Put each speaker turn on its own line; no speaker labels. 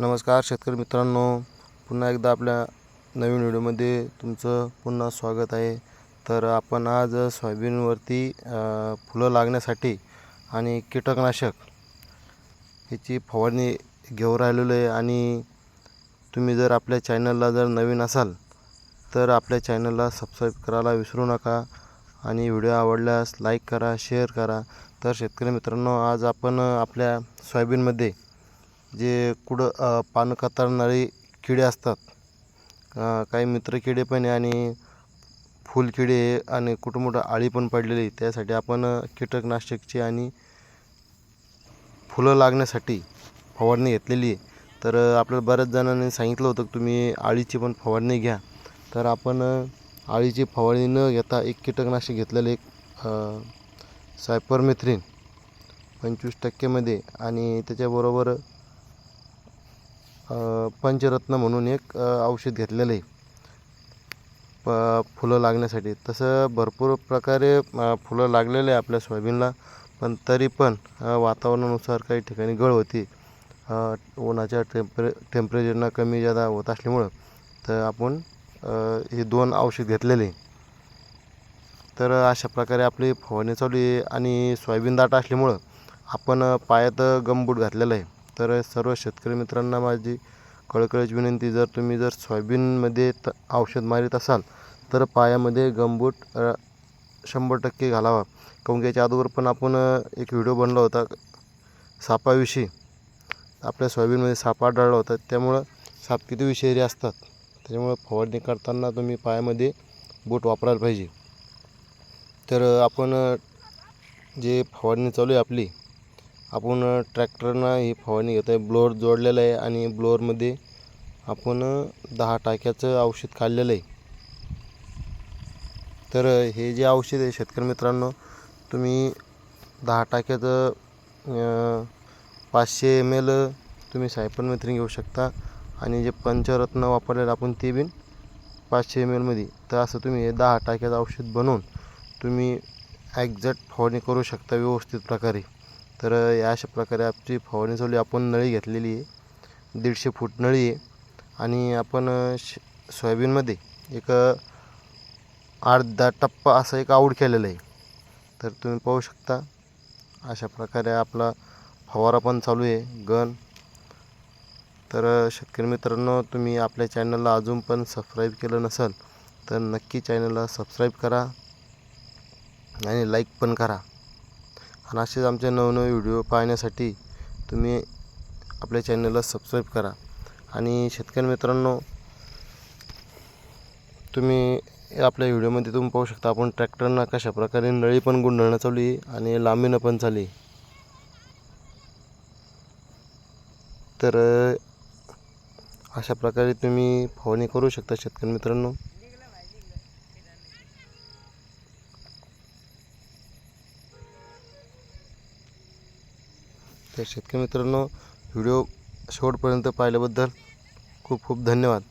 नमस्कार शेतकरी मित्रांनो पुन्हा एकदा आपल्या नवीन व्हिडिओमध्ये तुमचं पुन्हा स्वागत आहे. तर आपण आज सोयाबीनवरती फुलं लागण्यासाठी आणि कीटकनाशक ह्याची फवारणी घेऊन राहिलेलो आहे. आणि तुम्ही जर आपल्या चॅनलला जर नवीन असाल तर आपल्या चॅनलला सबस्क्राईब करायला विसरू नका आणि व्हिडिओ आवडल्यास लाईक करा शेअर करा. तर शेतकरी मित्रांनो आज आपण आपल्या सोयाबीनमध्ये जे कुठं पानं कतरणारे किडे असतात. काही मित्र किडे पण आहे आणि फुलकिडे आणि कुठं मोठं आळी पण पडलेली आहे. त्यासाठी आपण कीटकनाशकची आणि फुलं लागण्यासाठी फवारणी घेतलेली आहे. तर आपल्याला बऱ्याच जणांनी सांगितलं होतं की तुम्ही आळीची पण फवारणी घ्या. तर आपण आळीची फवारणी न घेता एक कीटकनाशक घेतलेलं एक सायपरमेथ्रिन पंचवीस टक्केमध्ये आणि त्याच्याबरोबर पंचरत्न म्हणून एक औषध घेतलेलं आहे. प फुलं लागण्यासाठी. तसं भरपूर प्रकारे फुलं लागलेले आहे आपल्या सोयाबीनला पण तरी पण वातावरणानुसार काही ठिकाणी गळ होती. उन्हाच्या टेम्परे टेम्परेचरनं कमी जादा होत असल्यामुळं तर आपण हे दोन औषध घेतलेले तर अशा प्रकारे आपली फवारणी चालू आहे आणि सोयाबीन दाट असल्यामुळं आपण पायात गमबूट घातलेलं आहे. तर सर्व शेतकरी मित्रांना माझी कळकळीची विनंती जर तुम्ही जर सोयाबीनमध्ये त औषध मारीत असाल तर पायामध्ये गमबूट शंभर टक्के घालावा. काऊन की याच्या अगोदर पण आपण एक व्हिडिओ बनला होता सापाविषयी. आपल्या सोयाबीनमध्ये साप आढळला होता. त्यामुळं साप किती विषारी असतात. त्याच्यामुळं फवारणी करताना तुम्ही पायामध्ये बूट वापरायला पाहिजे. तर आपण जे फवारणी चालू आहे आपली आपण ट्रॅक्टरनं ही फवारणी घेत आहे ब्लोअर जोडलेलं आहे आणि ब्लोअरमध्ये आपण दहा टाक्याचं औषध काढलेलं आहे. तर हे जे औषध आहे शेतकरी मित्रांनो तुम्ही दहा टाक्याचं पाचशे एम एल तुम्ही सायपरमेथ्रिन घेऊ शकता. आणि जे पंचरत्न वापरलेलं आपण ते बीन पाचशे एम एलमध्ये तर असं तुम्ही हे दहा टाक्याचं औषध बनवून तुम्ही ॲक्झॅक्ट फवारणी करू शकता व्यवस्थित प्रकारे. तर या अशा प्रकारे आपली फवारणी चालू आहे. आपण नळी घेतलेली आहे. दीडशे फूट नळी आहे. आणि आपण श सोयाबीनमध्ये एक आठ अर्धा टप्पा असा एक आऊट केलेला आहे. तर तुम्ही पाहू शकता अशा प्रकारे आपला फवारा पण चालू आहे गन तर शेतकरी मित्रांनो तुम्ही आपल्या चॅनलला अजून पण सबस्क्राईब केलं नसेल तर नक्की चॅनलला सबस्क्राईब करा आणि लाईक पण करा. आणि असेच आमचे नवनवे व्हिडिओ पाहण्यासाठी तुम्ही आपल्या चॅनलला सबस्क्राईब करा. आणि शेतकरी मित्रांनो तुम्ही आपल्या व्हिडिओमध्ये तुम्ही पाहू शकता आपण ट्रॅक्टरनं कशा प्रकारे नळी पण गुंडाळणं चालली आणि लांबीनं पण चालली तर अशा प्रकारे तुम्ही फवारणी करू शकता शेतकरी मित्रांनो. तर शेतकरी मित्रांनो व्हिडिओ शेवटपर्यंत पाहिल्याबद्दल खूप खूप धन्यवाद.